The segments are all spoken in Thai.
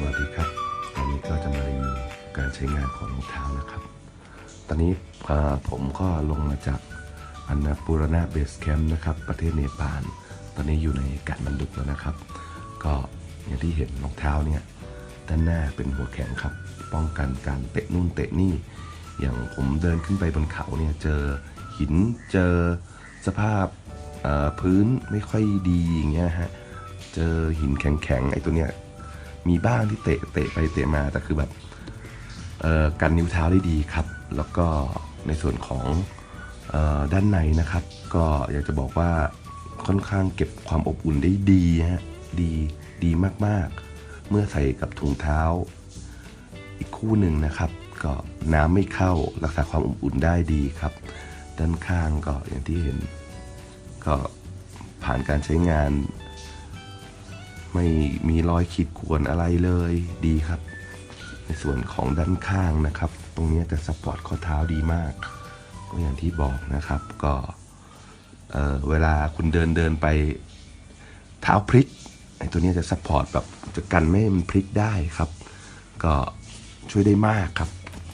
สวัสดีครับวันนี้ก็จะมารีวิวการใช้งานของรองเท้านะครับ ตอนนี้ผมก็ลงมาจากอันนาปูรณาเบสแคมป์นะครับ ประเทศเนปาล ตอนนี้อยู่ในกาดมันดุกแล้วนะครับ ก็อย่างที่เห็นรองเท้าเนี่ยด้านหน้าเป็นหัวแข็งครับ ป้องกันการเตะนู่นเตะนี่ อย่างผมเดินขึ้นไปบนเขาเนี่ยเจอหินเจอสภาพพื้นไม่ค่อยดีอย่างเงี้ยฮะ เจอหินแข็งๆไอ้ตัวเนี้ย มีบ้างที่เตะเตะไปเตะมาแต่คือแบบกันนิ้วเท้าได้ดีครับ แล้วก็ในส่วนของออด้านในนะครับ ก็อยากจะบอกว่าค่อนข้างเก็บความอบอุ่นได้ดีฮะดีดีมากๆ เมื่อใส่กับถุงเท้า อีกคู่หนึ่งนะครับ ก็น้ำไม่เข้ารักษาความอบอุ่นได้ดีครับ ด้านข้างก็อย่างที่เห็น ก็ผ่านการใช้งาน ไม่มีรอยขีดข่วนอะไรเลยดีครับ ในส่วนของด้านข้างนะครับ ตรงนี้จะสปอร์ตข้อเท้าดีมาก ก็อย่างที่บอกนะครับก็เเวลาคุณเดินเดินไปเท้าพลิกไอ้ตัวนี้จะสปอร์ตแบบจะกันไม่ให้มันพลิกได้ครับ ก็ช่วยได้มากครับ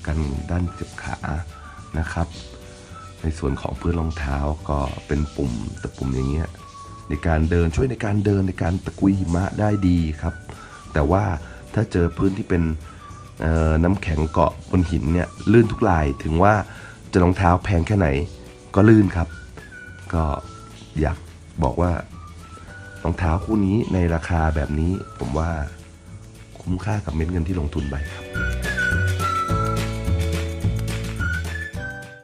กันด้านเจ็บขานะครับ ในส่วนของพื้นรองเท้าก็เป็นปุ่มแตะปุ่มอย่างเงี้ย ในการเดินช่วยในการเดินในการตะกุยหิมะได้ดีครับ แต่ว่าถ้าเจอพื้นที่เป็นน้ำแข็งเกาะบนหินเนี่ยลื่นทุกลายถึงว่าจะรองเท้าแพงแค่ไหนก็ลื่นครับ ก็อยากบอกว่ารองเท้าคู่นี้ในราคาแบบนี้ผมว่าคุ้มค่ากับเม็ดเงินที่ลงทุนไปครับ